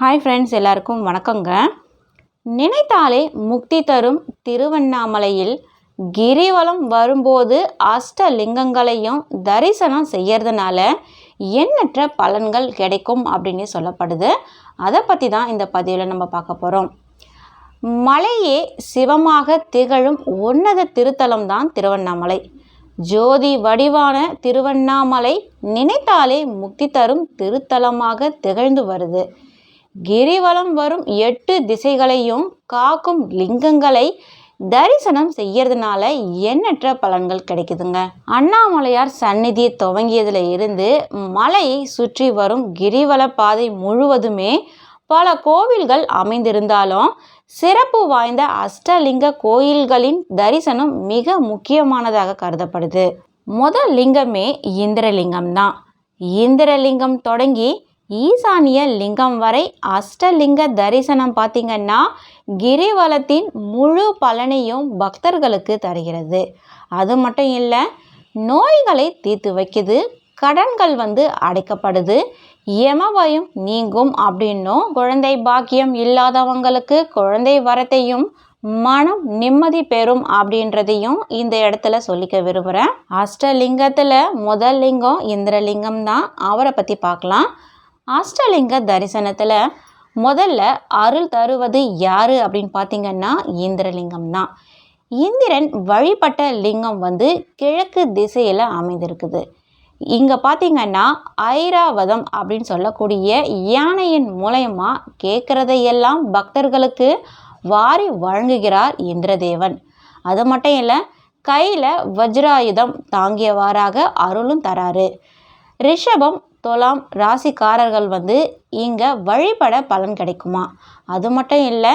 Hi friends எல்லாருக்கும் வணக்கங்க. நினைத்தாலே முக்தி தரும் திருவண்ணாமலையில் கிரிவலம் வரும்போது அஷ்டலிங்கங்களையும் தரிசனம் செய்யறதுனால எண்ணற்ற பலன்கள் கிடைக்கும் அப்படின்னு சொல்லப்படுது. அதை பற்றி தான் இந்த பதிவில் நம்ம பார்க்க போகிறோம் மலையே சிவமாக திகழும் உன்னத திருத்தலம் தான் திருவண்ணாமலை. ஜோதி வடிவான திருவண்ணாமலை நினைத்தாலே முக்தி தரும் திருத்தலமாக திகழ்ந்து வருது. கிரிவலம் வரும் எட்டு திசைகளையும் காக்கும் லிங்கங்களை தரிசனம் செய்யறதுனால எண்ணற்ற பலன்கள் கிடைக்குதுங்க. அண்ணாமலையார் சந்நிதி துவங்கியதுல இருந்து மலையை சுற்றி வரும் கிரிவல பாதை முழுவதுமே பல கோவில்கள் அமைந்திருந்தாலும் சிறப்பு வாய்ந்த அஷ்டலிங்க கோயில்களின் தரிசனம் மிக முக்கியமானதாக கருதப்படுது. முதல் லிங்கமே இந்திரலிங்கம் தான் இந்திரலிங்கம் தொடங்கி ஈசானிய லிங்கம் வரை அஷ்டலிங்க தரிசனம் பார்த்திங்கன்னா கிரிவலத்தின் முழு பலனையும் பக்தர்களுக்கு தருகிறது. அது மட்டும் இல்லை நோய்களை தீர்த்து வைக்குது கடன்கள் வந்து அடைக்கப்படுது எமபயம் நீங்கும் அப்படின்னும் குழந்தை பாக்கியம் இல்லாதவங்களுக்கு குழந்தை வரத்தையும் மனம் நிம்மதி பெறும் அப்படின்றதையும் இந்த இடத்துல சொல்லிக்க விரும்புகிறேன் அஷ்டலிங்கத்தில் முதல் லிங்கம் இந்திரலிங்கம் தான் அவரை பற்றி பார்க்கலாம். அஷ்டலிங்க தரிசனத்தில் முதல்ல அருள் தருவது யார் அப்படின்னு பார்த்தீங்கன்னா இந்திரலிங்கம் தான் இந்திரன் வழிபட்ட லிங்கம் வந்து கிழக்கு திசையில் அமைந்திருக்குது. இங்கே பார்த்தீங்கன்னா ஐராவதம் அப்படின்னு சொல்லக்கூடிய யானையின் மூலயமா கேட்குறதையெல்லாம் பக்தர்களுக்கு வாரி வழங்குகிறார் இந்திரதேவன். அது மட்டும் இல்லை கையில் வஜ்ராயுதம் தாங்கியவாறாக அருளும் தராரு. ரிஷபம் துலாம் ராசிக்காரர்கள் வந்து இங்கே வழிபட பலன் கிடைக்குமா? அது மட்டும் இல்லை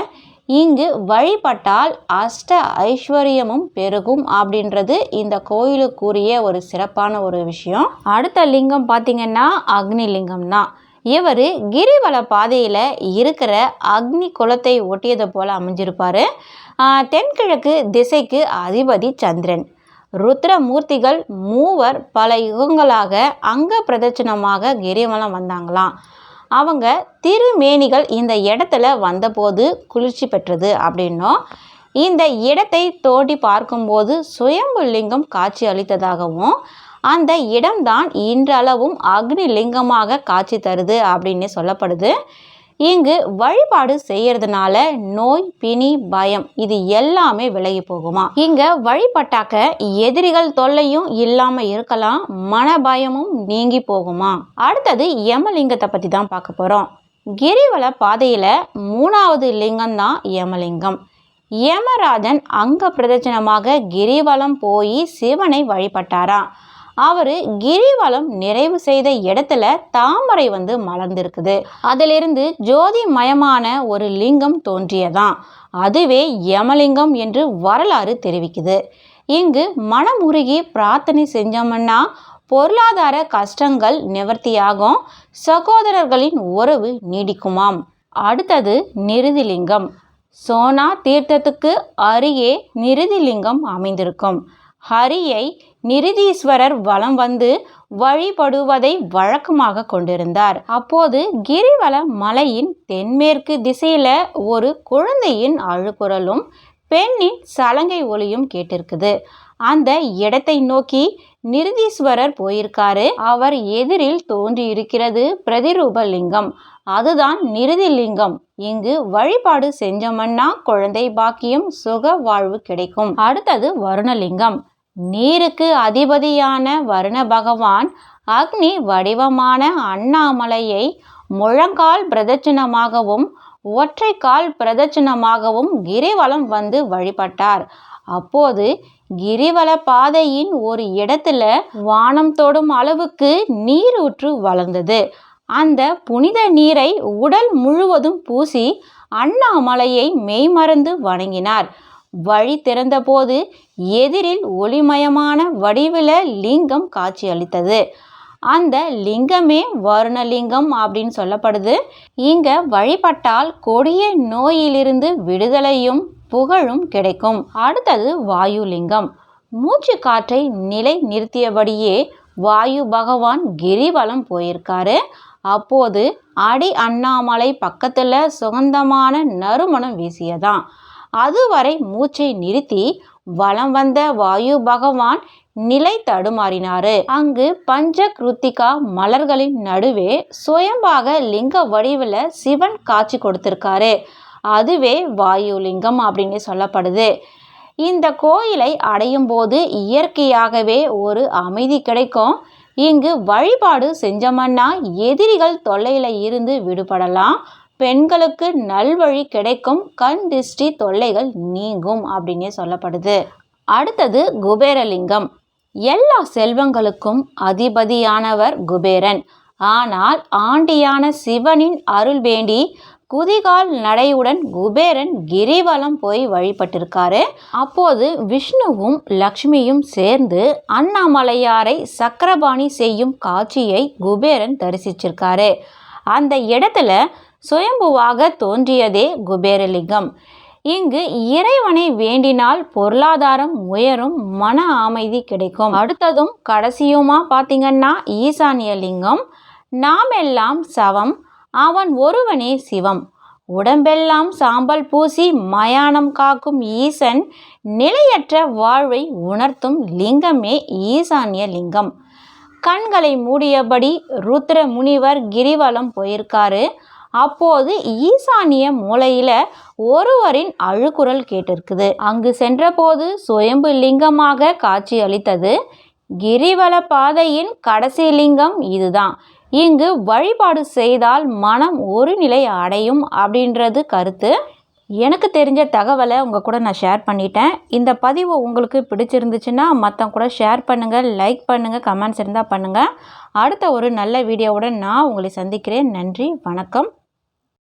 இங்கு வழிபட்டால் அஷ்ட ஐஸ்வர்யமும் பெருகும் அப்படின்றது இந்த கோயிலுக்குரிய ஒரு சிறப்பான ஒரு விஷயம். அடுத்த லிங்கம் பார்த்திங்கன்னா அக்னி லிங்கம் தான் இவர் கிரிவல பாதையில் இருக்கிற அக்னி குலத்தை ஒட்டியதை போல் அமைஞ்சிருப்பார். தென்கிழக்கு திசைக்கு அதிபதி சந்திரன். ருத்ரமூர்த்திகள் மூவர் பல யுகங்களாக அங்க பிரதட்சணமாக கிரிவலம் வந்தாங்களாம். அவங்க திருமேனிகள் இந்த இடத்துல வந்தபோது குளிர்ச்சி பெற்றது அப்படின்னும். இந்த இடத்தை தோண்டி பார்க்கும்போது சுயம்பு லிங்கம் காட்சி அளித்ததாகவும் அந்த இடம்தான் இன்றளவும் அக்னி லிங்கமாக காட்சி தருது அப்படின்னு சொல்லப்படுது. இங்கு வழிபாடு செய்யறதுனால நோய் பிணி பயம் இது எல்லாமே விலகி போகுமா? இங்க வழிபட்டாக்க எதிரிகள் தொல்லையும் இல்லாம இருக்கலாம் மன பயமும் நீங்கி போகுமா? அடுத்தது யமலிங்கத்தை பத்தி தான் பார்க்க போறோம். கிரிவல பாதையில மூணாவது லிங்கம் தான் யமலிங்கம். யமராஜன் அங்க பிரதட்சணமாக கிரிவலம் போய் சிவனை வழிபட்டாராம். அவர் கிரிவலம் நிறைவு செய்த இடத்துல தாமரை வந்து மலர்ந்திருக்குது. அதிலிருந்து ஜோதிமயமான ஒரு லிங்கம் தோன்றியதான் அதுவே யமலிங்கம் என்று வரலாறு தெரிவிக்குது. இங்கு மனமுருகி பிரார்த்தனை செஞ்சோம்னா பொருளாதார கஷ்டங்கள் நிவர்த்தியாகும். சகோதரர்களின் உறவு நீடிக்குமாம். அடுத்தது நிருதிலிங்கம். சோனா தீர்த்தத்துக்கு அருகே நிருதிலிங்கம் அமைந்திருக்கும். ஹரியை நிருதீஸ்வரர் வலம் வந்து வழிபடுவதை வழக்கமாக கொண்டிருந்தார். அப்போது கிரிவல மலையின் தென்மேற்கு திசையில ஒரு குழந்தையின் அழுகுரலும் பெண்ணின் சலங்கை ஒளியும் கேட்டிருக்குது. அந்த இடத்தை நோக்கி நிருதீஸ்வரர் போயிருக்காரு. அவர் எதிரில் தோன்றி இருக்கிறது பிரதிரூப லிங்கம் அதுதான் நிருதி லிங்கம் இங்கு வழிபாடு செஞ்சோம்னா குழந்தை பாக்கியம் சுக வாழ்வு கிடைக்கும். அடுத்தது வருணலிங்கம். நீருக்கு அதிபதியான வருண பகவான் அக்னி வடிவமான அண்ணாமலையை முழங்கால் பிரதட்சிணமாகவும் ஒற்றை கால் பிரதட்சிணமாகவும் கிரிவலம் வந்து வழிபட்டார். அப்போது கிரிவல பாதையின் ஒரு இடத்துல வானம் தொடும் அளவுக்கு நீரூற்று வளர்ந்தது. அந்த புனித நீரை உடல் முழுவதும் பூசி அண்ணாமலையை மெய்மறந்து வணங்கினார். வழி திறந்தபோது எதிரில் ஒளிமயமான வடிவில லிங்கம் காட்சி அளித்தது. அந்த லிங்கமே வருணலிங்கம் அப்படின்னு சொல்லப்படுது. இங்க வழிபட்டால் கொடிய நோயிலிருந்து விடுதலையும் புகழும் கிடைக்கும். அடுத்தது வாயு லிங்கம் மூச்சு காற்றை நிலை நிறுத்தியபடியே வாயு பகவான் கிரிவலம் போயிருக்காரு. அப்போது அடி அண்ணாமலை பக்கத்தில் சுகந்தமான நறுமணம் வீசியதாம். அதுவரை மூச்சை நிறுத்தி வலம் வந்த வாயு பகவான் நிலை தடுமாறினாரு. அங்கு பஞ்ச கிருத்திகா மலர்களின் நடுவே சுயம்பாக லிங்க வடிவில் சிவன் காட்சி கொடுத்திருக்காரு. அதுவே வாயு லிங்கம் அப்படின்னு சொல்லப்படுது. இந்த கோயிலை அடையும் போது இயற்கையாகவே ஒரு அமைதி கிடைக்கும். இங்கு வழிபாடு செஞ்சோமன்னா எதிரிகள் தொல்லையில் இருந்து விடுபடலாம். பெண்களுக்கு நல்வழி கிடைக்கும் கண் திருஷ்டி தொல்லைகள் நீங்கும் அப்படின்னே சொல்லப்படுது. அடுத்தது குபேரலிங்கம். எல்லா செல்வங்களுக்கும் அதிபதியானவர் குபேரன். ஆனால் ஆண்டியான சிவனின் அருள் வேண்டி குதிகால் நடையுடன் குபேரன் கிரிவலம் போய் வழிபட்டிருக்காரு. அப்போது விஷ்ணுவும் லக்ஷ்மியும் சேர்ந்து அண்ணாமலையாரை சக்கரபாணி செய்யும் காட்சியை குபேரன் தரிசிச்சிருக்காரு. அந்த இடத்துல சுயம்புவாக தோன்றியதே குபேரலிங்கம். இங்கு இறைவனை வேண்டினால் பொருளாதாரம் உயரும் மன அமைதி கிடைக்கும். அடுத்ததும் கடைசியுமா பார்த்தீங்கன்னா ஈசானிய லிங்கம் நாம் எல்லாம் சவம் அவன் ஒருவனே சிவம். உடம்பெல்லாம் சாம்பல் பூசி மயானம் காக்கும் ஈசன் நிலையற்ற வாழ்வை உணர்த்தும் லிங்கமே ஈசானிய லிங்கம் கண்களை மூடியபடி ருத்ர முனிவர் கிரிவலம் போயிருக்காரு. அப்போது ஈசானிய மூலையில ஒருவரின் அழுகுரல் கேட்டிருக்குது. அங்கு சென்றபோது சுயம்பு லிங்கமாக காட்சி அளித்தது. கிரிவல பாதையின் கடைசி லிங்கம் இதுதான். இங்கு வழிபாடு செய்தால் மனம் ஒரு நிலை அடையும் அப்படின்றது கருத்து. எனக்கு தெரிஞ்ச தகவலை உங்கள் கூட நான் ஷேர் பண்ணிட்டேன். இந்த பதிவு உங்களுக்கு பிடிச்சிருந்துச்சுன்னா மற்றவங்க கூட ஷேர் பண்ணுங்கள் லைக் பண்ணுங்கள் கமெண்ட்ஸ் இருந்தால் பண்ணுங்கள் அடுத்த ஒரு நல்ல வீடியோவுடன் நான் உங்களை சந்திக்கிறேன். நன்றி வணக்கம்.